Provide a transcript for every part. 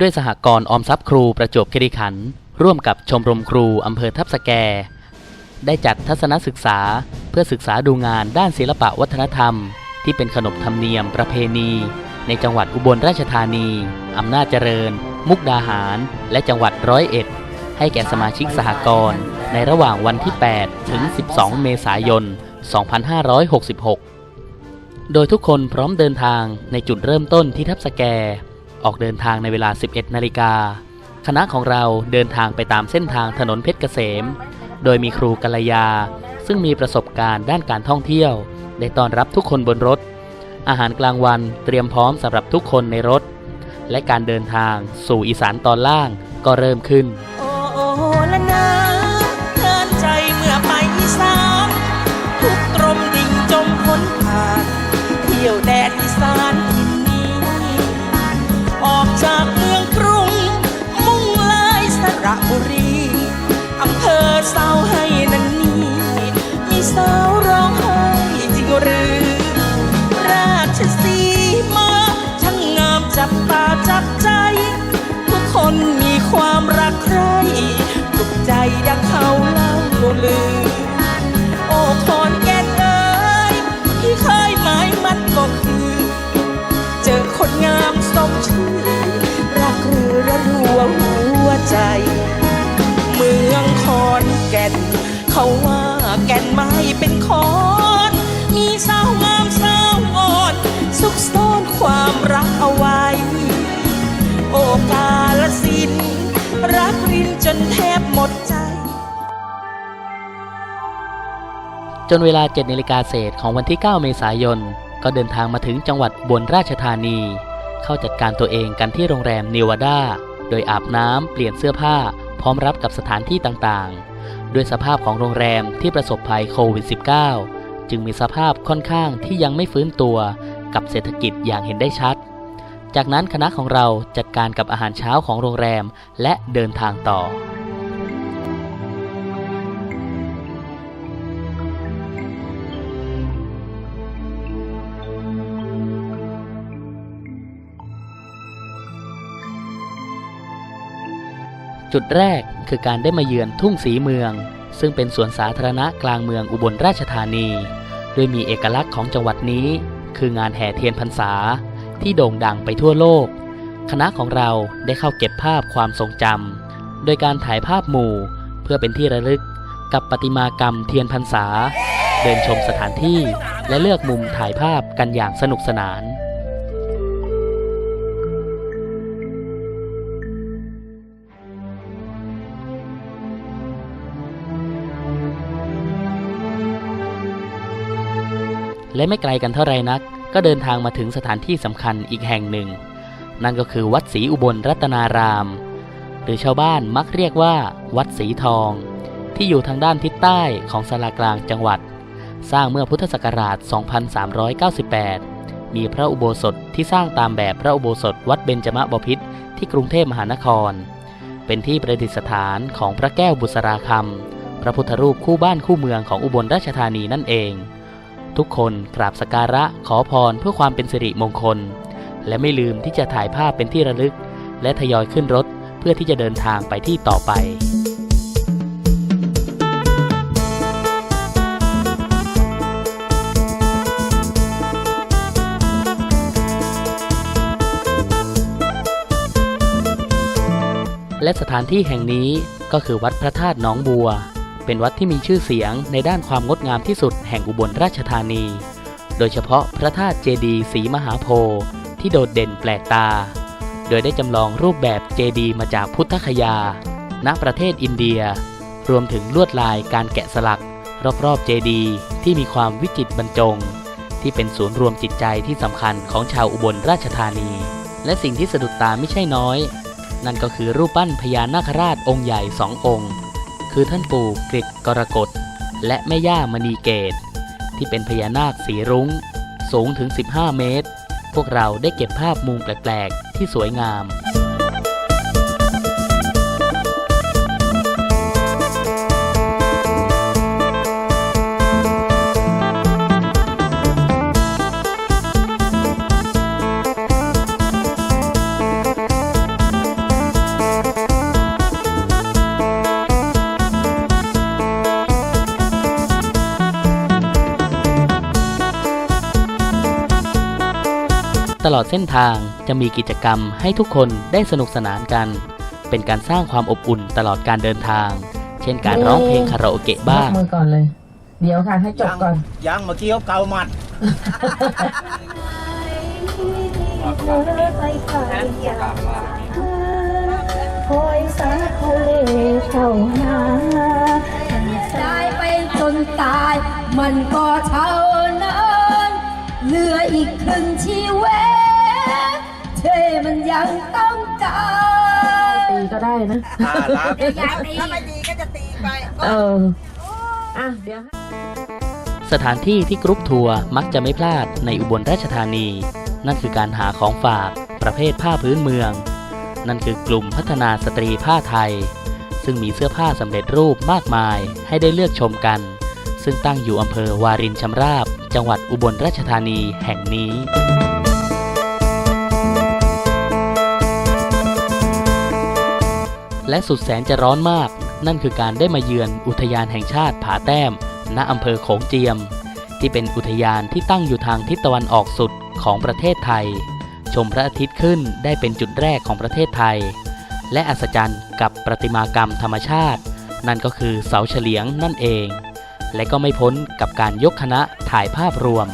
ด้วยสหกรณ์ออมทรัพย์ครูประจวบคีรีขันธ์ร่วมกับชมรมครูอำเภอทับสแก ได้จัดทัศนศึกษาเพื่อศึกษาดูงานด้านศิลปะวัฒนธรรม ที่เป็นขนบธรรมเนียมประเพณี ในจังหวัดอุบลราชธานี อำนาจเจริญ มุกดาหาร และจังหวัดร้อยเอ็ด ให้แก่สมาชิกสหกรณ์ในระหว่างวันที่ 8 ถึง 12 เมษายน 2566 โดยทุกคนพร้อมเดินทางในจุดเริ่มต้นที่ทับสแก ออกเดินทางในเวลา 11 นาฬิกา คณะของเราเดินทางไปตามเส้นทางถนนเพชรเกษม โดยมีครูกัลยา ซึ่งมีประสบการณ์ด้านการท่องเที่ยว ได้ต้อนรับทุกคนบนรถ อาหารกลางวันเตรียมพร้อมสำหรับทุกคนในรถ และการเดินทางสู่อีสานตอนล่างก็เริ่มขึ้นาวร้องไห้จริงหรือ ราชสีมาช่างงามจับตาจับใจ ทุกคนมีความรักใครปลุกใจดังเขาเล่าลือ โอ้คอนแก่นเอ้ยที่เคยหมายมันก็คือ เจอคนงามสมชื่อ รักหรือระรัวหัวใจ เมืองคอนแก่นเขาว่า แก่นไม้เป็นคอน มีสาวงามสาวอ่อน ซุกซ่อนความรักเอาไว้ โอกาลสิน รักรินจนแทบหมดใจ จนเวลา7นาฬิกาเศษของวันที่ 9 เมษายน ก็เดินทางมาถึงจังหวัดบลราชธานี เข้าจัดการตัวเองกันที่โรงแรมนิวาดาโดยอาบน้ำเปลี่ยนเสื้อผ้า พร้อมรับกับสถานที่ต่างๆ ด้วยสภาพของโรงแรมที่ประสบภัยโควิด -19 จึงมีสภาพค่อนข้างที่ยังไม่ฟื้นตัวกับเศรษฐกิจอย่างเห็นได้ชัด จากนั้นคณะของเราจัดการกับอาหารเช้าของโรงแรมและเดินทางต่อ จุดแรกคือการได้มาเยือนทุ่งสีเมือง ซึ่งเป็นสวนสาธารณะกลางเมืองอุบลราชธานีโดยมีเอกลักษณ์ของจังหวัดนี้ คืองานแห่เทียนพรรษา ที่โด่งดังไปทั่วโลก คณะของเราได้เข้าเก็บภาพความทรงจำโดยการถ่ายภาพหมู่ เพื่อเป็นที่ระลึกกับประติมากรรมเทียนพรรษา เดินชมสถานที่และเลือกมุมถ่ายภาพกันอย่างสนุกสนาน และไม่ไกลกันเท่าไรนัก ก็เดินทางมาถึงสถานที่สำคัญอีกแห่งหนึ่ง นั่นก็คือวัดศรีอุบลรัตนาราม หรือชาวบ้านมักเรียกว่า วัดศรีทอง ที่อยู่ทางด้านทิศใต้ของสารากลางจังหวัด สร้างเมื่อพุทธศักราช 2398 มีพระอุโบสถที่สร้างตามแบบพระอุโบสถวัดเบญจมบพิตรที่กรุงเทพมหานคร เป็นที่ประดิษฐานของพระแก้วบุษราคำพระพุทธรูปคู่บ้านคู่เมืองของอุบลราชธานีนั่นเอง ทุกคนกราบสการะขอพรเพื่อความเป็นสิริมงคล และไม่ลืมที่จะถ่ายภาพเป็นที่ระลึก และทยอยขึ้นรถเพื่อที่จะเดินทางไปที่ต่อไปและสถานที่แห่งนี้ก็คือวัดพระธาตุหนองบัว เป็นวัดที่มีชื่อเสียงในด้านความงดงามที่สุดแห่งอุบลราชธานี โดยเฉพาะพระธาตุเจดีย์ศรีมหาโพธิ์ที่โดดเด่นแปลกตา โดยได้จำลองรูปแบบเจดีย์มาจากพุทธคยา ณ ประเทศอินเดีย รวมถึงลวดลายการแกะสลัก รอบๆเจดีย์ที่มีความวิจิตรบรรจง ที่เป็นศูนย์รวมจิตใจที่สำคัญของชาวอุบลราชธานี และสิ่งที่สะดุดตาไม่ใช่น้อย นั่นก็คือรูปปั้นพญานาคราชองค์ใหญ่สององค์ คือท่านปู่กฤษกรกฎและแม่ย่ามณีเกต ที่เป็นพญานาคสีรุง้ง สูงถึง 15 เมตร พวกเราได้เก็บภาพมุมแปลก ๆ ที่สวยงาม ตลอดเส้นทางจะมีกิจกรรมให้ทุกคนได้สนุกสนานกัน เป็นการสร้างความอบอุ่นตลอดการเดินทาง เช่นการร้องเพลงคาราโอเกะบ้างยกมือก่อนเลย เดี๋ยวค่ะให้จบก่อน ยังเมื่อกี้เขาเกาหมัด คอยสาทะเลเข้าหาได้ไปจนตาย มันก็เท่านั้น เหลืออีกครึ่งชีวิตเธอมันยังต้องการตีก็ได้นะน่ารักถ้าไม่ดีก็จะตีไปเอออะเดี๋ยวให้ สถานที่ที่กรุ๊ปทัวร์มักจะไม่พลาดในอุบลราชธานี นั่นคือการหาของฝากประเภทผ้าพื้นเมือง นั่นคือกลุ่มพัฒนาสตรีผ้าไทย ซึ่งมีเสื้อผ้าสำเร็จรูปมากมายให้ได้เลือกชมกัน ซึ่งตั้งอยู่อำเภอวารินชำราบ จังหวัดอุบลราชธานีแห่งนี้และสุดแสนจะร้อนมาก นั่นคือการได้มาเยือนอุทยานแห่งชาติผาแต้ม ณอำเภอโขงเจียม ที่เป็นอุทยานที่ตั้งอยู่ทางทิศตะวันออกสุดของประเทศไทย ชมพระอาทิตย์ขึ้นได้เป็นจุดแรกของประเทศไทย และอัศจรรย์กับประติมากรรมธรรมชาติ นั่นก็คือเสาเฉลียงนั่นเอง และก็ไม่พ้นกับการยกคณะถ่ายภาพรวม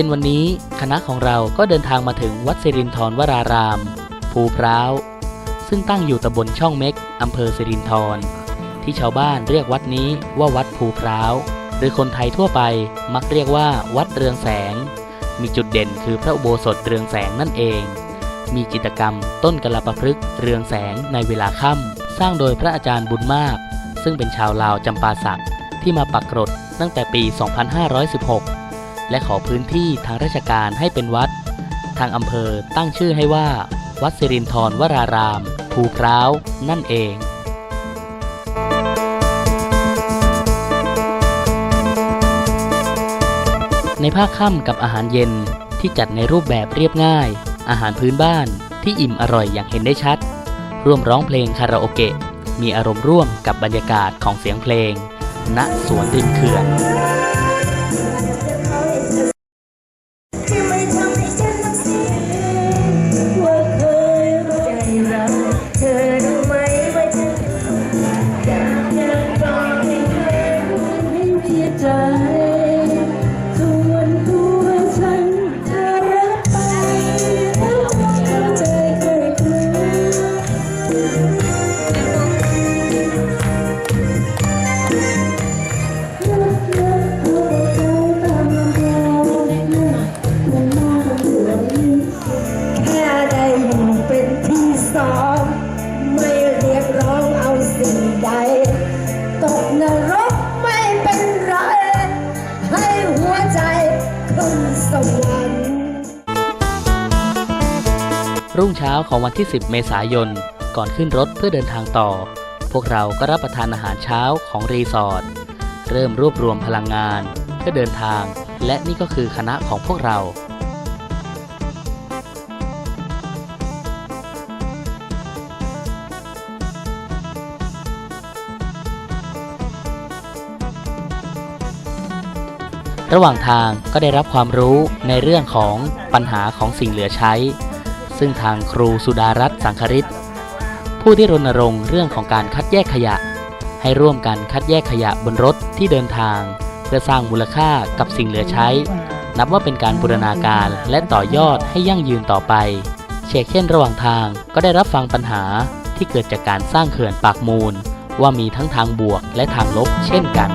ย็นวันนี้คณะของเราก็เดินทางมาถึงวัดสิรินทรวราราม ภูพร้าว ซึ่งตั้งอยู่ตำบลช่องเม็กอำเภอสิรินทรที่ชาวบ้านเรียกวัดนี้ว่าวัดภูพร้าว หรือคนไทยทั่วไปมักเรียกว่าวัดเรืองแสง มีจุดเด่นคือพระอุโบสถเรืองแสงนั่นเอง มีจิตกรรมต้นกระปะพฤกษเรืองแสงในเวลาค่ำสร้างโดยพระอาจารย์บุญมาก ซึ่งเป็นชาวลาวจำปาสักที่มาปักกรดตั้งแต่ปี 2516 และขอพื้นที่ทางราชการให้เป็นวัด ทางอำเภอตั้งชื่อให้ว่า วัดสิรินทรวราราม ภูพร้าว นั่นเองในภาคค่ำกับอาหารเย็นที่จัดในรูปแบบเรียบง่าย อาหารพื้นบ้านที่อิ่มอร่อยอย่างเห็นได้ชัด ร่วมร้องเพลงคาราโอเกะ มีอารมณ์ร่วมกับบรรยากาศของเสียงเพลง ณสวนริมเขื่อน ที่ 10 เมษายน ก่อนขึ้นรถเพื่อเดินทางต่อ พวกเราก็รับประทานอาหารเช้าของรีสอร์ทเริ่มรวบรวมพลังงาน เพื่อเดินทาง และนี่ก็คือคณะของพวกเรา ระหว่างทางก็ได้รับความรู้ในเรื่องของปัญหาของสิ่งเหลือใช้ ซึ่งทางครูสุดารัตน์สังคริตผู้ที่รณรงค์เรื่องของการคัดแยกขยะ ให้ร่วมกันคัดแยกขยะบนรถที่เดินทาง เพื่อสร้างมูลค่ากับสิ่งเหลือใช้ นับว่าเป็นการบูรณาการและต่อยอดให้ยั่งยืนต่อไปเชกเช่น ระหว่างทางก็ได้รับฟังปัญหาที่เกิดจากการสร้างเขื่อนปากมูล ว่ามีทั้งทางบวกและทางลบเช่นกัน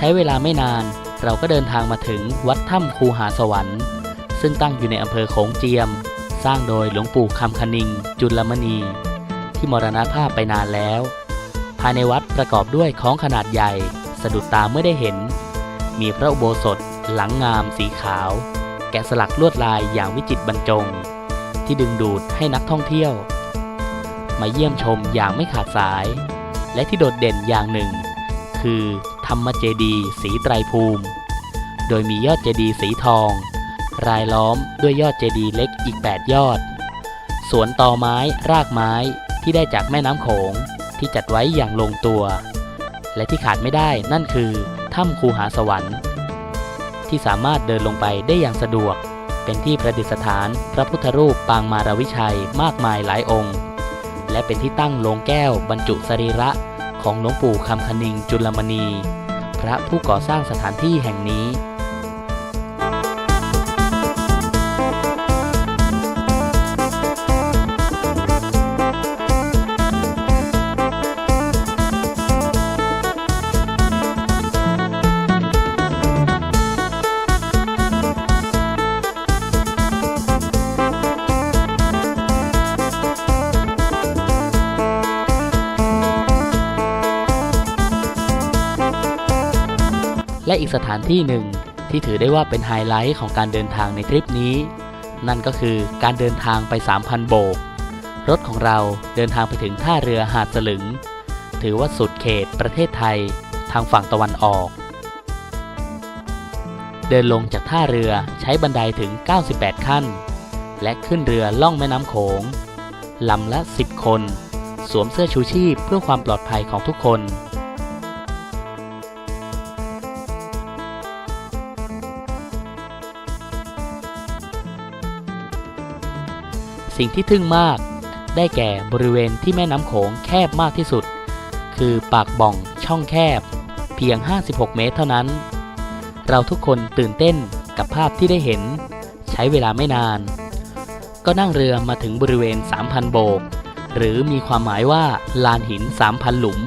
ช้เวลาไม่นาน เราก็เดินทางมาถึงวัดถ้ำคูหาสวรรค์ ซึ่งตั้งอยู่ในอำเภอโขงเจียม สร้างโดยหลวงปู่คำคณิง จุลมณี ที่มรณภาพไปนานแล้ว ภายในวัดประกอบด้วยของขนาดใหญ่ สะดุดตาเมื่อได้เห็น มีพระอุโบสถ หลังงามสีขาว แกะสลักลวดลายอย่างวิจิตรบรรจง ที่ดึงดูดให้นักท่องเที่ยว มาเยี่ยมชมอย่างไม่ขาดสาย และที่โดดเด่นอย่างหนึ่ง คือ ธรรมเจดีย์สีไตรภูมิ โดยมียอดเจดีย์สีทอง รายล้อมด้วยยอดเจดีย์เล็กอีก 8 ยอด สวนตอไม้รากไม้ที่ได้จากแม่น้ำโขงที่จัดไว้อย่างลงตัว และที่ขาดไม่ได้นั่นคือถ้ำคูหาสวรรค์ ที่สามารถเดินลงไปได้อย่างสะดวก เป็นที่ประดิษฐานพระพุทธรูปปางมารวิชัยมากมายหลายองค์ และเป็นที่ตั้งโลงแก้วบรรจุสรีระ ของหลวงปู่คำคณิงจุลมณี พระผู้ก่อสร้างสถานที่แห่งนี้ และอีกสถานที่หนึ่งที่ถือได้ว่าเป็นไฮไลท์ของการเดินทางในทริปนี้ นั่นก็คือการเดินทางไป 3,000 โบก รถของเราเดินทางไปถึงท่าเรือหาดสลึง ถือว่าสุดเขตประเทศไทยทางฝั่งตะวันออก เดินลงจากท่าเรือใช้บันไดถึง 98 ขั้น และขึ้นเรือล่องแม่น้ำโขงลำละ 10 คน สวมเสื้อชูชีพเพื่อความปลอดภัยของทุกคน สิ่งที่ทึ่งมาก ได้แก่บริเวณที่แม่น้ำโขงแคบมากที่สุด คือปากบ่องช่องแคบ เพียง 56 เมตรเท่านั้น เราทุกคนตื่นเต้นกับภาพที่ได้เห็น ใช้เวลาไม่นาน ก็นั่งเรือมาถึงบริเวณ 3,000 โบก หรือมีความหมายว่าลานหิน 3,000 หลุม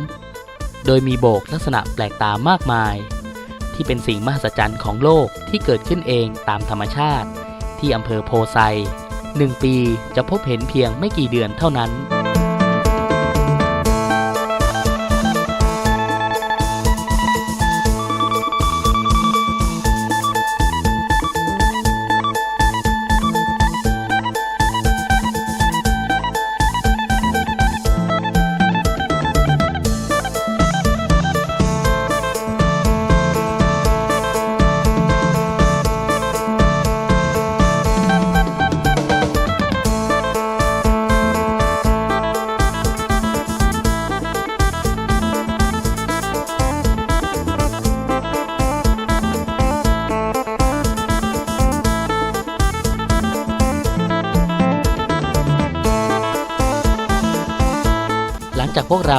โดยมีโบกลักษณะแปลกตามากมาย ที่เป็นสิ่งมหัศจรรย์ของโลกที่เกิดขึ้นเองตามธรรมชาติ ที่อำเภอโพไซ หนึ่งปีจะพบเห็นเพียงไม่กี่เดือนเท่านั้น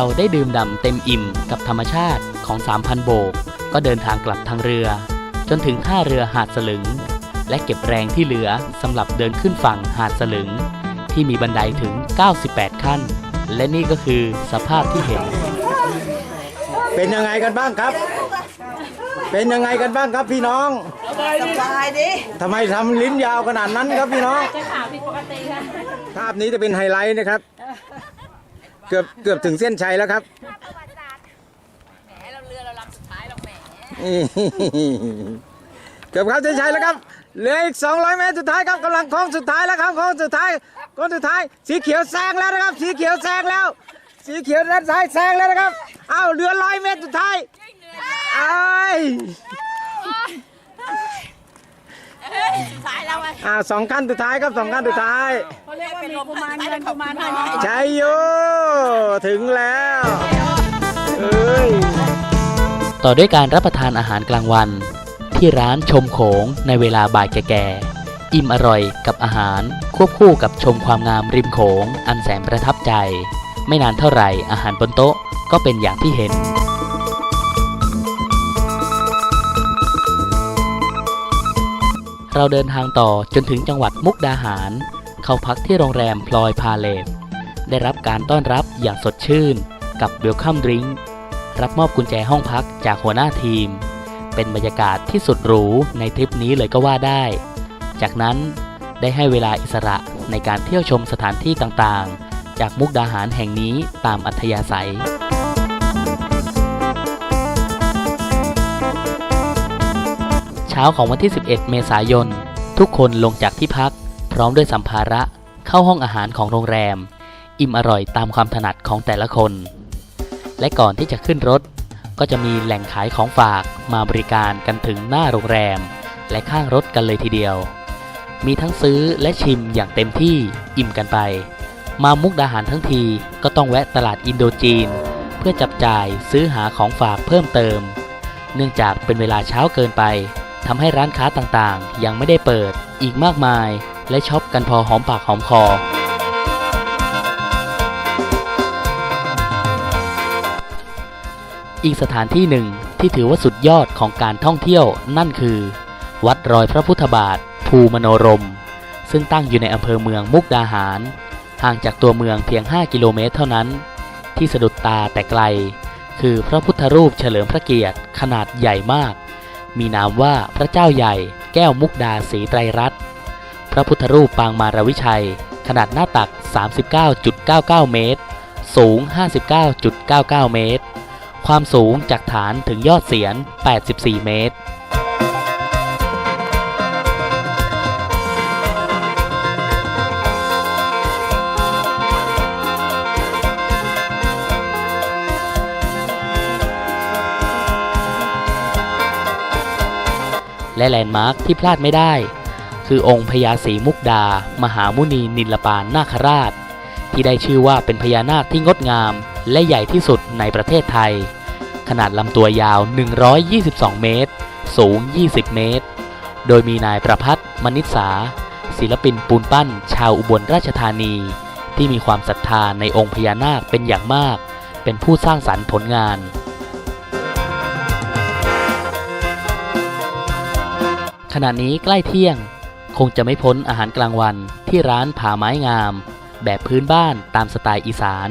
เราได้ดื่มด่ำเต็มอิ่มกับธรรมชาติของ 3,000 โบก ก็เดินทางกลับทางเรือ จนถึงท่าเรือหาดสลึง และเก็บแรงที่เหลือสำหรับเดินขึ้นฝั่งหาดสลึง ที่มีบันไดถึง 98 ขั้น และนี่ก็คือสภาพที่เห็น เป็นยังไงกันบ้างครับ เป็นยังไงกันบ้างครับพี่น้อง สบายดิทำไมทำลิ้นยาวขนาดนั้นครับพี่น้องภาพนี้จะเป็นไฮไลท์นะครับ เกือบเกือบถึงเส้นชัยแล้วครับนี่เกือบเข้าเส้นชัยแล้วครับเหลืออีก 200 เมตรสุดท้ายครับกำลังโค้งสุดท้ายแล้วครับโค้งสุดท้ายโค้งสุดท้าย สีเขียวแซงแล้วนะครับ สีเขียวแซงแล้ว สีเขียวด้านซ้ายแซงแล้วนะครับอ้าวเหลือร้อยเมตรสุดท้ายไอ้าย สายแล้วไงอ่าสองขั้นสุดท้ายครับสองขั้นสุดท้าย เขาเรียกว่ามีกุมารเงินกุมารทองชัยโยถึงแล้วเอ้ยต่อด้วยการรับประทานอาหารกลางวัน ที่ร้านชมโขงในเวลาบ่ายแก่ๆอิ่มอร่อยกับอาหาร ควบคู่กับชมความงามริมโขง อันแสนประทับใจ ไม่นานเท่าไหร่อาหารบนโต๊ะก็เป็นอย่างที่เห็น เราเดินทางต่อจนถึงจังหวัดมุกดาหาร เข้าพักที่โรงแรมพลอยพาเลสได้รับการต้อนรับอย่างสดชื่น กับเวลคัมดริงรับมอบกุญแจห้องพักจากหัวหน้าทีม เป็นบรรยากาศที่สุดหรูในทริปนี้เลยก็ว่าได้ จากนั้นได้ให้เวลาอิสระในการเที่ยวชมสถานที่ต่างๆ จากมุกดาหารแห่งนี้ตามอัธยาศัย เช้าของวันที่ 11 เมษายน ทุกคนลงจากที่พัก พร้อมด้วยสัมภาระเข้าห้องอาหารของโรงแรม อิ่มอร่อยตามความถนัดของแต่ละคน และก่อนที่จะขึ้นรถ ก็จะมีแหล่งขายของฝากมาบริการกันถึงหน้าโรงแรม และข้างรถกันเลยทีเดียว มีทั้งซื้อและชิมอย่างเต็มที่อิ่มกันไป มามุกดาหารทั้งทีก็ต้องแวะตลาดอินโดจีน เพื่อจับจ่ายซื้อหาของฝากเพิ่มเติม เนื่องจากเป็นเวลาเช้าเกินไป ทำให้ร้านค้าต่างๆ ยังไม่ได้เปิด อีกมากมาย และช็อปกันพอหอมปากหอมคอ อีกสถานที่หนึ่งที่ถือว่าสุดยอดของการท่องเที่ยวนั่นคือ วัดรอยพระพุทธบาท ภูมโนรม ซึ่งตั้งอยู่ในอำเภอเมืองมุกดาหาร ห่างจากตัวเมืองเพียง 5 กิโลเมตรเท่านั้น ที่สะดุดตาแต่ไกล คือพระพุทธรูปเฉลิมพระเกียรติขนาดใหญ่มาก มีนามว่าพระเจ้าใหญ่ แก้วมุกดาศรีไตรรัตน์พระพุทธรูปปางมารวิชัย ขนาดหน้าตัก 39.99 เมตร สูง 59.99 เมตร ความสูงจากฐานถึงยอดเสียน 84 เมตร และแลนด์มาร์คที่พลาดไม่ได้ คือองค์พญาศรีมุกดา มหามุนีนิลปานนาคราช ที่ได้ชื่อว่าเป็นพญานาคที่งดงาม และใหญ่ที่สุดในประเทศไทย ขนาดลำตัวยาว 122 เมตร สูง 20 เมตร โดยมีนายประพัฒมณิษาศิลปินปูนปั้น ชาวอุบลราชธานี ที่มีความศรัทธาในองค์พญานาคเป็นอย่างมาก เป็นผู้สร้างสรรค์ผลงาน ขณะนี้ใกล้เที่ยง คงจะไม่พ้นอาหารกลางวันที่ร้านผาไม้งาม แบบพื้นบ้านตามสไตล์อีสาน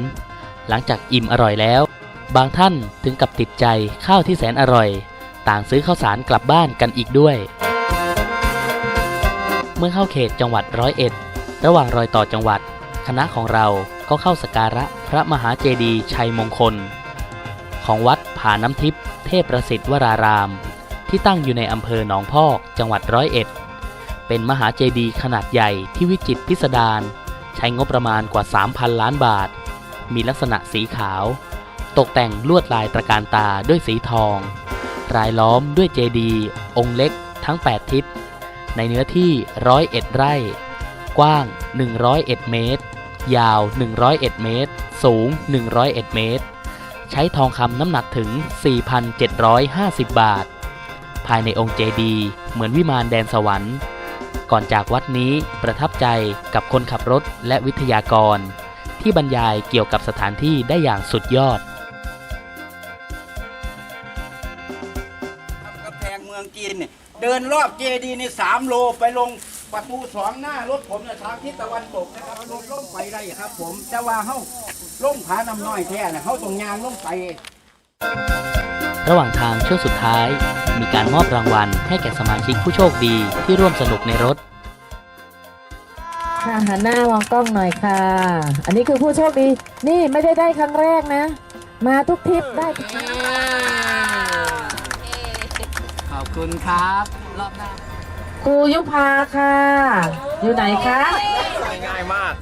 หลังจากอิ่มอร่อยแล้ว บางท่านถึงกับติดใจข้าวที่แสนอร่อย ต่างซื้อข้าวสารกลับบ้านกันอีกด้วย เมื่อเข้าเขตจังหวัดร้อยเอ็ด ระหว่างรอยต่อจังหวัด คณะของเราก็เข้าสการะพระมหาเจดีย์ชัยมงคล ของวัดผาน้ำทิพย์เทพประสิทธิ์วราราม ที่ตั้งอยู่ในอำเภอหนองพอก จังหวัดร้อยเอ็ด เป็นมหาเจดีย์ขนาดใหญ่ที่วิจิตรพิสดารใช้งบประมาณกว่า 3,000 ล้านบาท มีลักษณะสีขาว ตกแต่งลวดลายตระการตาด้วยสีทอง รายล้อมด้วยเจดีย์องค์เล็กทั้ง 8 ทิศ ในเนื้อที่ 101 ไร่ กว้าง 101 เมตร ยาว 101 เมตร สูง 101 เมตร ใช้ทองคำน้ำหนักถึง 4,750 บาท ภายในองค์เจดีย์เหมือนวิมานแดนสวรรค์ ก่อนจากวัดนี้ประทับใจกับคนขับรถและวิทยากร ที่บรรยายเกี่ยวกับสถานที่ได้อย่างสุดยอดกำแพงเมืองจีนเนี่ยเดินรอบเจดีย์นี่สามโลไปลงประตูสองหน้ารถผมเนี่ยทางทิศตะวันตกนะครับลงลงไปได้ครับ ผมแต่ว่าเฮาลงผาน้ำน้อยแท้นะเฮาต้องยางลงไป ระหว่างทางช่วงสุดท้าย มีการมอบรางวัลให้แก่สมาชิกผู้โชคดีที่ร่วมสนุกในรถ ค่ะหันหน้ามองกล้องหน่อยค่ะ อันนี้คือผู้โชคดี นี่ไม่ได้ได้ครั้งแรกนะ มาทุกทริปได้ทุกทริปขอบคุณครับ รอบหน้าครูยุพาค่ะ อยู่ไหนคะ ง่ายมาก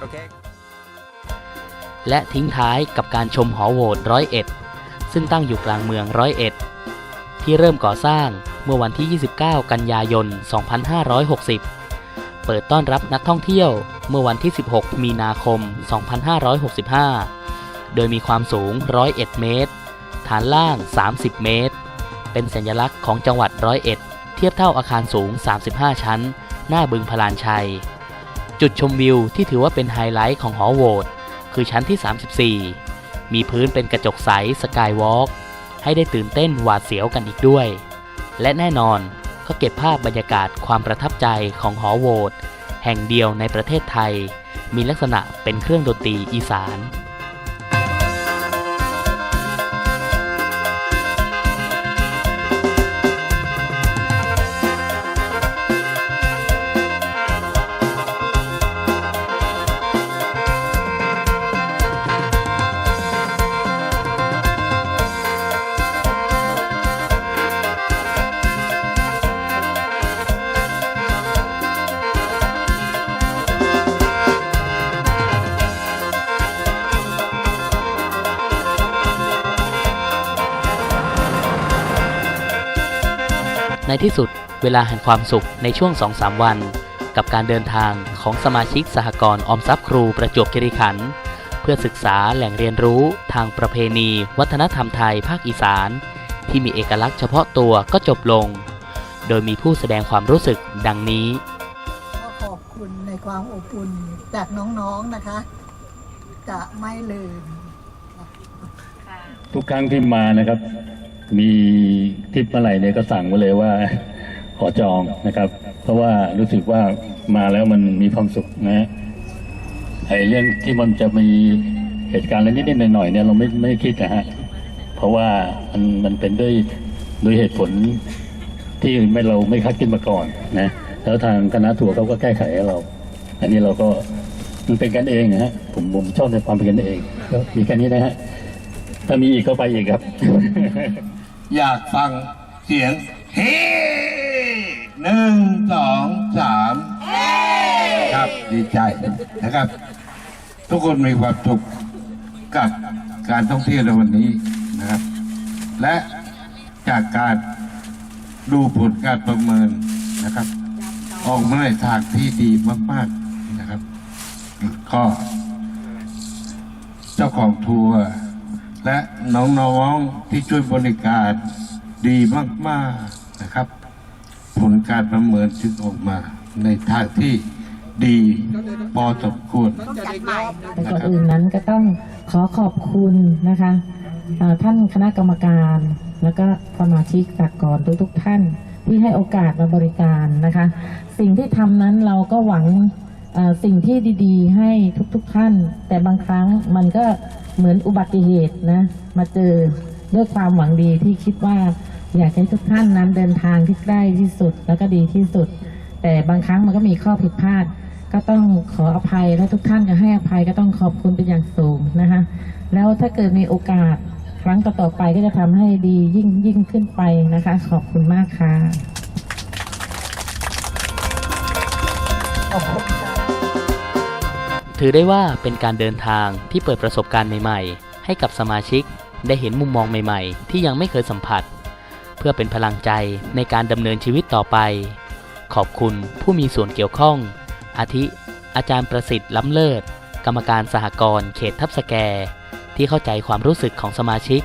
โอเค และทิ้งท้ายกับการชมหอโหวตร้อยเอ็ด ซึ่งตั้งอยู่กลางเมืองร้อยเอ็ดที่เริ่มก่อสร้างเมื่อวันที่ 29 กันยายน 2560 เปิดต้อนรับนักท่องเที่ยวเมื่อวันที่ 16 มีนาคม 2565 โดยมีความสูง 101 เมตร ฐานล่าง 30 เมตร เป็นสัญลักษณ์ของจังหวัดร้อยเอ็ด เทียบเท่าอาคารสูง 35 ชั้น หน้าบึงพลานชัย จุดชมวิวที่ถือว่าเป็นไฮไลท์ของหอโหวตคือชั้นที่ 34 มีพื้นเป็นกระจกใสสกายวอล์กให้ได้ตื่นเต้นหวาดเสียวกันอีกด้วย และแน่นอนก็เก็บภาพบรรยากาศความประทับใจของหอโหวตแห่งเดียวในประเทศไทย มีลักษณะเป็นเครื่องดนตรีอีสาน ที่สุดเวลาแห่งความสุขในช่วง 2-3 วัน กับการเดินทางของสมาชิกสหกรณ์ออมทรัพย์ครูประจวบคีรีขันธ์เพื่อศึกษาแหล่งเรียนรู้ทางประเพณี วัฒนธรรมไทยภาคอีสาน ที่มีเอกลักษณ์เฉพาะตัวก็จบลง โดยมีผู้แสดงความรู้สึกดังนี้ก็ขอบคุณในความอบอุ่นจากน้องๆนะคะ จะไม่ลืมทุกครั้งที่มานะครับ มีทริปเมื่อไหร่เนี่ยก็สั่งไว้เลยว่า ขอจองนะครับ เพราะว่ารู้สึกว่ามาแล้วมันมีความสุขนะฮะไอ้เรื่องที่มันจะมีเหตุการณ์อะไรนิดๆหน่อยๆเนี่ยเราไม่ไม่คิดนะฮะเพราะว่ามันมันเป็นด้วยด้วยเหตุผลที่ไม่เราไม่คาดคิดมาก่อนนะแล้วทางคณะทัวร์เขาก็แก้ไขให้เรา อันนี้เราก็มันเป็นกันเองนะฮะผมผมชอบในความเป็นกันเองก็มีแค่นี้นะฮะ ถ้ามีอีกก็ไปอีกครับ อยากฟังเสียงเฮ้หนึ่งสองสามครับดีใจนะครับ ทุกคนมีความสุขกับการท่องเที่ยวในวันนี้นะครับ และจากการดูผลการประเมินนะครับ ออกมาในทางที่ดีมากๆนะครับ ก็ เจ้าของทัวร์ และน้องๆที่ช่วยบริการดีมากๆนะครับ ผลการประเมินจึงออกมาในทางที่ดีพอสมควรแต่ก่อนอื่นนั้นก็ต้องขอขอบคุณนะคะท่านคณะกรรมการ แล้วก็สมาชิกสากลทุกๆท่านที่ให้โอกาสมาบริการนะคะ สิ่งที่ทำนั้นเราก็หวังสิ่งที่ดี ๆ ให้ทุกๆท่าน แต่บางครั้งมันก็ เหมือนอุบัติเหตุนะ มาเจอด้วยความหวังดีที่คิดว่าอยากให้ทุกท่านนั้นเดินทางที่ใกล้ที่สุดแล้วก็ดีที่สุด แต่บางครั้งมันก็มีข้อผิดพลาด ก็ต้องขออภัยและทุกท่านก็ให้อภัยก็ต้องขอบคุณเป็นอย่างสูงนะคะแล้วถ้าเกิดมีโอกาสครั้งต่อๆไปก็จะทำให้ดียิ่งยิ่งขึ้นไปนะคะ ขอบคุณมากค่ะ ถือได้ว่าเป็นการเดินทางที่เปิดประสบการณ์ใหม่ๆ ให้กับสมาชิกได้เห็นมุมมองใหม่ๆ ที่ยังไม่เคยสัมผัส เพื่อเป็นพลังใจในการดำเนินชีวิตต่อไป ขอบคุณผู้มีส่วนเกี่ยวข้อง อาทิ อาจารย์ประสิทธิ์ล้ำเลิศ กรรมการสหกรณ์เขตทับสแก ที่เข้าใจความรู้สึกของสมาชิก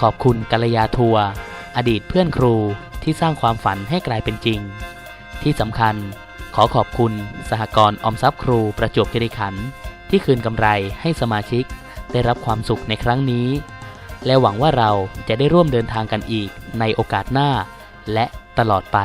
ขอบคุณกัลยาทัวร์อดีตเพื่อนครูที่สร้างความฝันให้กลายเป็นจริง ที่สำคัญ อขอบคุณสหกรณ์อมทรัพย์ครูประจวบคีรีขันธ์ที่คืนกำไรให้สมาชิกได้รับความสุขในครั้งนี้ และหวังว่าเราจะได้ร่วมเดินทางกันอีกในโอกาสหน้า และตลอดไป